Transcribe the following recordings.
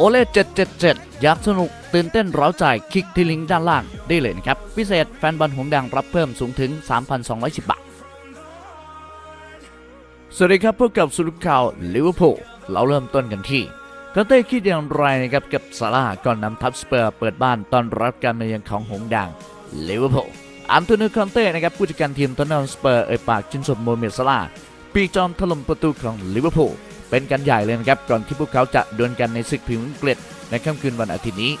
โอเล่777อยากสนุก ตื่นเต้นร้าใจ คลิกที่ลิงก์ด้านล่างได้เลยนะครับ พิเศษแฟนบอลหงแดงรับเพิ่มสูงถึง 3,210 บาท สวัสดีครับพบกับสุรุปข่าวลิเวอร์พูลเราเริ่มต้นกันที่คอนเต้คิดอย่างไรนะครับกับซาร่าก่อนนำทัพสเปอร์เปิดบ้านต้อนรับการมาเยือนของหงแดงลิเวอร์พูลอันโตนิโคอนเต้นะครับผู้จัดการทีมตอนนอนสเปอร์เอ่ยปากชื่นชมโมเมดซาร่าปีจอมถล่มประตูของลิเวอร์พูล เป็นกันใหญ่เลยนะครับก่อนที่พวกเขาจะดวลกันในศึกพรีเมียร์อังกฤษในค่ำคืนวันอาทิตย์นี้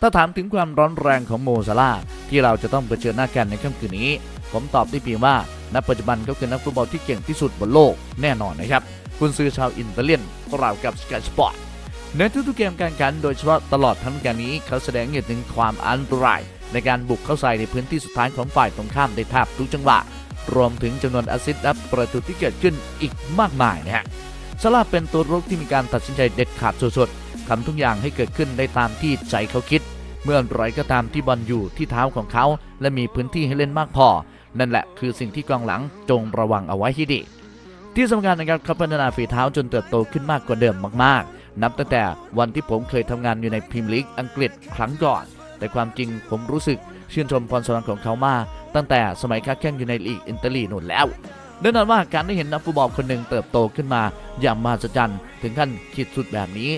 ถ้าถามถึงความร้อนแรงของโมซาลาที่เราจะต้องเผชิญหน้ากันในค่ำคืนนี้ ผมตอบได้เพียงว่าณปัจจุบันเขาคือนักฟุตบอลที่เก่งที่สุดบนโลกแน่นอนนะครับคุณซื้อชาวอินเตอร์เลียนกล่าวกับสกายสปอร์ตในทุกๆเกมการแข่งขันโดยเฉพาะตลอดทั้งการนี้เขาแสดงเห็นถึงความอันตราย ในการบุกเข้าใส่ในพื้นที่สุดท้ายของฝ่ายตรงข้ามได้แทบทุกจังหวะ รวมถึงจำนวนอสซิสต์และประตูที่เกิดขึ้นอีกมากมายนะฮะ ซาลาเป็นตัวรุกที่มีการตัดสินใจเด็ดขาดสุดๆทำทุกอย่างให้เกิดขึ้นได้ตามที่ใจเขาคิด เมื่อไรก็ตามที่บอลอยู่ที่เท้าของเขา และมีพื้นที่ให้เล่นมากพอ นั่นแหละคือสิ่งที่กองหลังจงระวังเอาไว้ให้ดีที่สำคัญนะครับเขาพัฒนาฝีเท้าจนเติบโตขึ้นมากกว่าเดิมมากๆ นับตั้งแต่วันที่ผมเคยทำงานอยู่ในพรีเมียร์ลีกอังกฤษครั้งก่อน แต่ความจริงผมรู้สึกชื่นชมพรสวรรค์ของเขามาก ตั้งแต่สมัยค้าแข่งอยู่ในลีกอินเตอร์ลีนู่นแล้ว แน่นอนว่าการได้เห็นนักฟุตบอลคนหนึ่งเติบโตขึ้นมา อย่างมหัศจรรย์ ถึงขั้นขีดสุดแบบนี้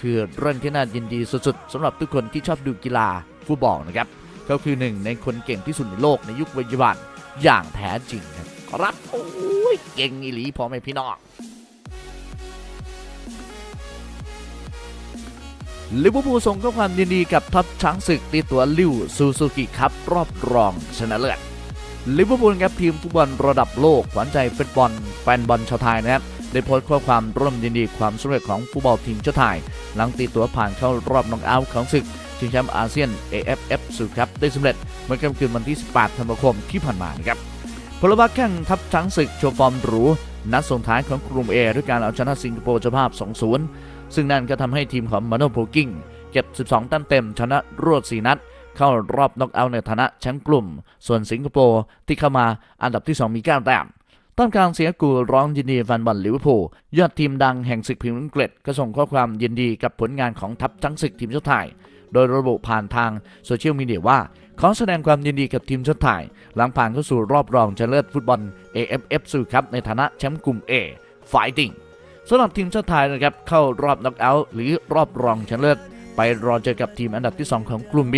คือเรื่องที่น่ายินดีสุดๆสำหรับทุกคนที่ชอบดูกีฬาฟุตบอลนะครับเขาคือหนึ่งในคนเก่งที่สุดในโลกในยุคปัจจุบันอย่างแท้จริงครับรับโอ้ยเก่งอีหลีพ่อแม่พี่น้องลิเวอร์พูลส่งข้อความยินดีกับทัพช้างศึกตีตัวลิวซูซูกิครับรอบรองชนะเลิศ ลิเวอร์พูลครับทีมฟุตบอลระดับโลกขวัญใจแฟนบอลแฟนบอลชาวไทยนะครับได้โพสต์ข้อความร่วมยินดีความสำเร็จของฟุตบอลทีมชาติไทย หลังตีตัวผ่านเข้ารอบน็อกเอาท์ของศึกชิงแชมป์อาเซียน AFF สุดครับได้สำเร็จเมื่อค่ำคืนวันที่ 18 ธันวาคมที่ผ่านมานะครับพลวัตแข่งทัพช้างศึกโชว์ฟอร์มหรูนัดส่งท้ายของกลุ่ม A ด้วยการเอาชนะสิงคโปร์เจ้าภาพ 2-0 ซึ่งนั่นก็ทำให้ทีมของมาโนโพกิ้งเก็บ 12 แต้มเต็มชนะรวด 4 นัด เข้ารอบน็อกเอาท์ในฐานะแชมป์กลุ่ม ส่วนสิงคโปร์ที่เข้ามาอันดับที่ 2 มี9แต้มต้นกลางเสียกูร้องยินดีแฟนบอลลิเวอร์พูลยอดทีมดังแห่งศึกพรีเมียร์อังกฤษก็ส่งข้อความยินดีกับผลงานของทัพช้งศึกทีมชาติไทย โดยระบุผ่านทางโซเชียลมีเดียว่าขอแสดงความยินดีกับทีมชาติไทย หลังผ่านเข้าสู่รอบรองชนะเลิศฟุตบอล AFF ซูครับในฐานะแชมป์กลุ่ม A Fighting สำหรับทีมชาติไทยนะครับเข้ารอบน็อกเอาท์หรือรอบรองชนะเลิศ ไปรอเจอกับทีมอันดับที่ 2 ของกลุ่ม B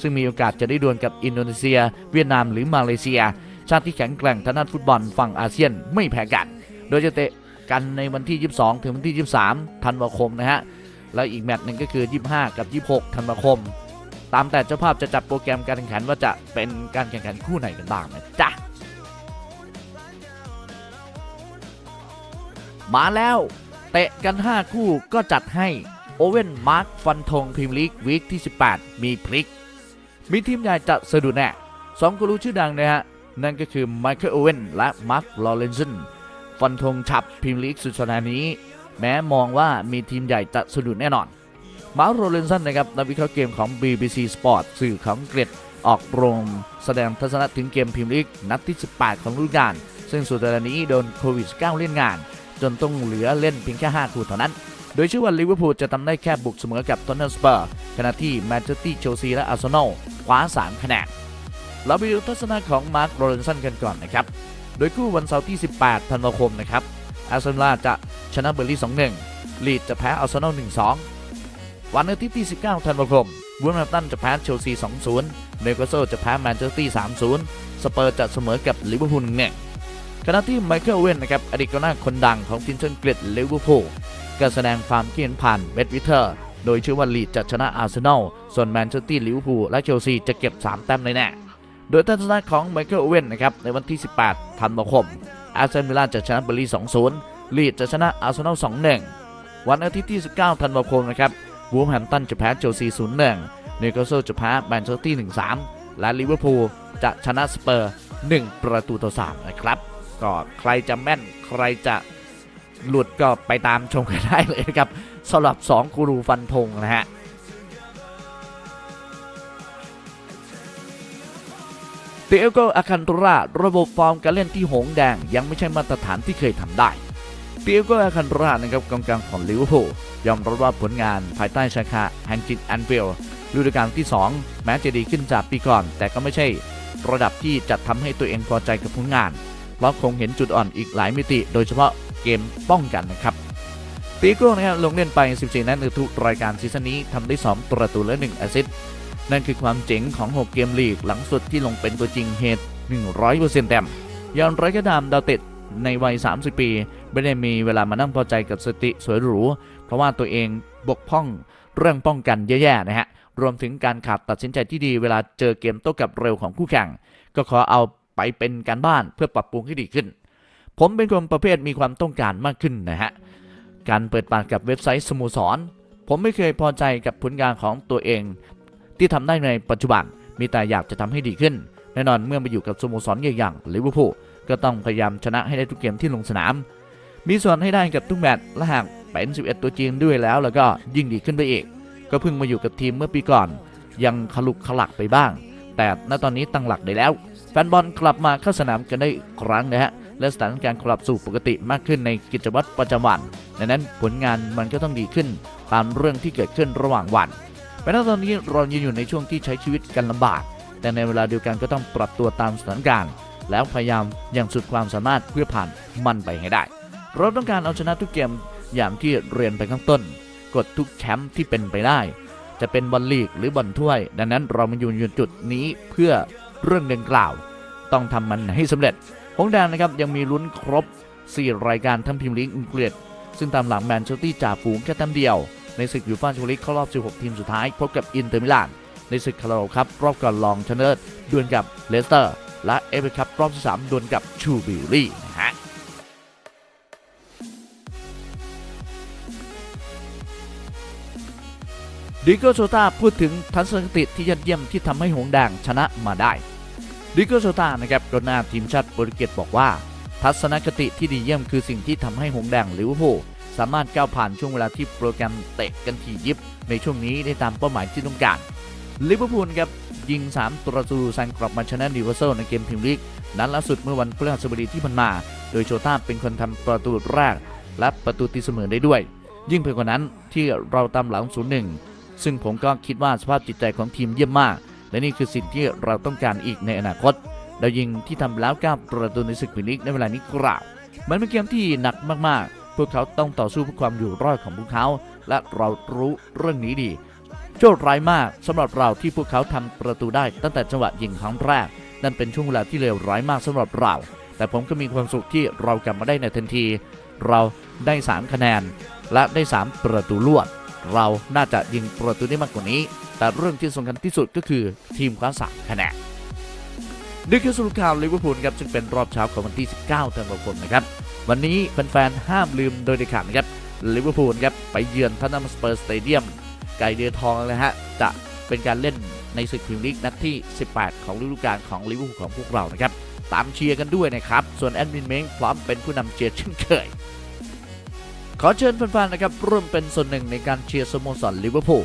ซึ่งมีโอกาสจะได้ดวลกับอินโดนีเซีย เวียดนามหรือมาเลเซีย ชาติที่แข็งแกร่งทางด้านฟุตบอลฝั่งอาเซียนไม่แพ้กัน โดยจะเตะกันในวันที่ 22 ถึงวันที่ 23 ธันวาคมนะฮะ แล้วอีกแมตช์หนึ่งก็คือ 25 กับ 26 ธันวาคม ตามแต่เจ้าภาพจะจัดโปรแกรมการแข่งขันว่าจะเป็นการแข่งขันคู่ไหนกันบ้างนะจ๊ะ มาแล้ว เตะกัน 5 คู่ก็จัดให้ โอเว่นมาร์คฟันธงพรีเมียร์ลีกวีคที่ 18 มีพลิก มีทีมใหญ่จะสะดุดแน่สองกูรูชื่อดังนะฮะ นั่นก็คือไมเคิลโอเว่นและมาร์คลอเรนซันฟันธงฉับพรีเมียร์ลีกสุดสัปดาห์นี้ แม้มองว่ามีทีมใหญ่จะสะดุดแน่นอนมาร์คโรเลนสันนะครับนักวิเคราะห์เกมของ BBC Sport สื่อของอังกฤษออกโรงแสดงทัศนะถึงเกมพรีเมียร์ลีกนัดที่ 18 ของฤดูกาลซึ่งสุดสัปดาห์นี้โดนโควิด -19 เล่นงาน จนต้องเหลือเล่นเพียงแค่ 5 คู่เท่านั้น โดยเชื่อว่าลิเวอร์พูลจะทำได้แค่บุกเสมอกับทอนเนอร์สเปอร์ขณะที่แมนเชสเตอร์เชลซีและอาร์เซนอลคว้า3คะแนนเราไปดูทัศนะของมาร์คโรเลนสันกันก่อนนะครับ โดยคู่วันเสาร์ที่ 18 ธันวาคมนะครับอาร์เซนอลจะชนะเบอร์ลี่ 2-1 ลีดจะแพ้อาร์เซนอล 1-2 วันอาทิตย์ที่ 19 ธันวาคมวูลแฮมป์ตันจะแพ้เชลซี 2-0 เนวคาสเซิลจะแพ้แมนเชสเตอร์ 3-0 สเปอร์จะเสมอกับลิเวอร์พูล1-1ขณะที่ไมเคิลเวนนะครับอดีตกองหน้าคนดังของทีมชาติอังกฤษลิเวอร์พูล ก็แสดงความคิดเห็นผ่านเบดวิเทอร์ โดยชื่อว่าลีดจะชนะอาร์เซนอล ส่วนแมนเชสเตอร์ลิเวอร์พูลและเชลซีจะเก็บ 3 แต้มแน่ โดยทัศนะของไมเคิลเวนนะครับในวันที่ 18 ธันวาคม อาร์เซนมิลาจะชนะเบอร์ลี่ 2-0 ลีดจะชนะอาร์เซนอล 2-1 วันอาทิตย์ที่ 19 ธันวาคมนะครับวูลแฮมตันจะแพ้เชลซี 0-1นิวคาสเซิลจะแพ้แมนเชสเตอร์1-3 และลิเวอร์พูลจะชนะสเปอร์ 1 ประตูต่อ 3 นะครับ ก็ใครจะแม่นใครจะ หลุดก็ไปตามชมกันได้เลยนะครับสำหรับ2กูรูฟันธงนะฮะเตียโกอาคันตุราระบบฟอร์มการเล่นที่หงแดง ยังไม่ใช่มาตรฐานที่เคยทำได้เตียโกอาคันตุรานะครับกองกลางของลิเวอร์พูลยอมรับว่าผลงานภายใต้ชาคาแห่งจิตแอนฟิลฤดูกาลที่ 2 แม้จะดีขึ้นจากปีก่อน แต่ก็ไม่ใช่ระดับที่จะทำให้ตัวเองพอใจกับผลงาน เพราะคงเห็นจุดอ่อนอีกหลายมิติ โดยเฉพาะ เกมป้องกันนะครับตีโก้นะครับลงเล่นไป 14 นัดในทุกรายการซีซั่นนี้ทำได้ 2 ประตูและ 1 แอสซิสต์นั่นคือความเจ๋งของ 6 เกมลีกหลังสุดที่ลงเป็นตัวจริงเฮด100%แต้มอย่างไรก็ตามดาวเต็ดในวัย 30 ปี ไม่ได้มีเวลามานั่งพอใจกับสติสวยหรู เพราะว่าตัวเองบกพร่องเรื่องป้องกันแย่ๆนะฮะ รวมถึงการขาดตัดสินใจที่ดีเวลาเจอเกมโต้กลับเร็วของคู่แข่ง ก็ขอเอาไปเป็นการบ้านเพื่อปรับปรุงให้ดีขึ้น ผมเป็นคนประเภทมีความต้องการมากขึ้นนะฮะ การเปิดปากกับเว็บไซต์สโมสร ผมไม่เคยพอใจกับผลงานของตัวเอง ที่ทำได้ในปัจจุบัน มีแต่อยากจะทำให้ดีขึ้น แน่นอนเมื่อมาอยู่กับสโมสรใหญ่อย่างลิเวอร์พูลก็ต้องพยายามชนะให้ได้ทุกเกมที่ลงสนาม มีส่วนให้ได้กับทุกแมตช์และหากเป็น11 ตัวจริงด้วยแล้ว แล้วก็ยิ่งดีขึ้นไปอีก ก็เพิ่งมาอยู่กับทีมเมื่อปีก่อน ยังขลุกขลักไปบ้าง แต่ณตอนนี้ตั้งหลักได้แล้ว แฟนบอลกลับมาเข้าสนามกันได้ครั้งนะฮะ และสถานการณ์กลับสู่ปกติมากขึ้นในกิจวัตรประจำวันดังนั้นผลงานมันก็ต้องดีขึ้นตามเรื่องที่เกิดขึ้นระหว่างวันแม้ว่าตอนนี้เรายังอยู่ในช่วงที่ใช้ชีวิตกันลำบาก แต่ในเวลาเดียวกันก็ต้องปรับตัวตามสถานการณ์ แล้วพยายามอย่างสุดความสามารถเพื่อผ่านมันไปให้ได้ เราต้องการเอาชนะทุกเกมอย่างที่เรียนไปข้างต้น กดทุกแชมป์ที่เป็นไปได้ จะเป็นบอลลีกหรือบอลถ้วย ดังนั้นเรามาอยู่ในจุดนี้เพื่อเรื่องดังกล่าว ต้องทำมันให้สำเร็จ หงแดงนะครับยังมีลุ้นครบ 4 รายการทั้งพิมพ์ลีกอังกฤษ ซึ่งตามหลังแมนเชสเตอร์จ่าฝูงแค่แต้มเดียว ในศึกยูฟ่าแชมเปี้ยนลีกเข้ารอบ 16 ทีมสุดท้ายพบกับอินเตอร์มิลาน ในศึกคาราโอครับรอบก่อนรองชนะเลิศดวลกับเลสเตอร์ และเอฟเอคัพรอบที่3ดวลกับชูบิลลี่นะฮะดิโกโชตาพูดถึงทัศนคติที่ยอดเยี่ยมที่ทำให้หงแดงชนะมาได้ ดิโก้โชตานะครับกหน้าทีมชาติโปรตุเกสบอกว่า ทัศนคติที่ดีเยี่ยมคือสิ่งที่ทำให้หงแดงลิเวอร์พูลสามารถก้าวผ่านช่วงเวลาที่โปรแกรมเตะกันทียิบ ในช่วงนี้ได้ตามเป้าหมายที่ต้องการลิเวอร์พูลครับยิง3ประตูแซงกลับมาชนะนิวคาสเซิลในเกมพรีเมียร์ลีกนัดล่าสุดเมื่อวันพฤหัสบดีที่ผ่านมา โดยโชต้าเป็นคนทำประตูแรก และประตูตีเสมอได้ด้วย ยิ่งไปกว่านั้นที่เราตามหลัง 0-1 ซึ่งผมก็คิดว่าสภาพจิตใจของทีมเยี่ยมมาก และนี่คือสิ่งที่เราต้องการอีกในอนาคตดาวยิงที่ทำแล้ว9ประตูในศึกพรีเมียร์ลีกในเวลานี้กล่าวมันเป็นเกมที่หนักมากๆ พวกเขาต้องต่อสู้เพื่อความอยู่รอดของพวกเขา และเรารู้เรื่องนี้ดี โชคร้ายมากสำหรับเราที่พวกเขาทำประตูได้ตั้งแต่จังหวะยิงครั้งแรก นั่นเป็นช่วงเวลาที่เลวร้ายมากสำหรับเรา แต่ผมก็มีความสุขที่เรากลับมาได้ในทันที เราได้ 3 คะแนน และได้ 3 ประตูลวด เราน่าจะยิงประตูได้มากกว่านี้ แต่เรื่องที่สำคัญที่สุดก็คือทีมคว้าสามคะแนนนี่คือสรุปข่าวลิเวอร์พูลครับซึ่งเป็นรอบเช้าของวันที่ 19ธันวาคมนะครับวันนี้แฟนๆห้ามลืมโดยเด็ดขาดนะครับลิเวอร์พูลครับไปเยือนทันนัมสเปอร์สเตเดียมไก่เดือทองเลยฮะจะเป็นการเล่นในศึกพรีเมียร์ลีกนัดที่ 18 ของฤดูกาลของลิเวอร์พูลของพวกเรานะครับตามเชียร์กันด้วยนะครับ ส่วนแอดมินเม้งพร้อมเป็นผู้นำเชียร์เช่นเคย ขอเชิญแฟนๆนะครับร่วมเป็นส่วนหนึ่งในการเชียร์สโมสรลิเวอร์พูล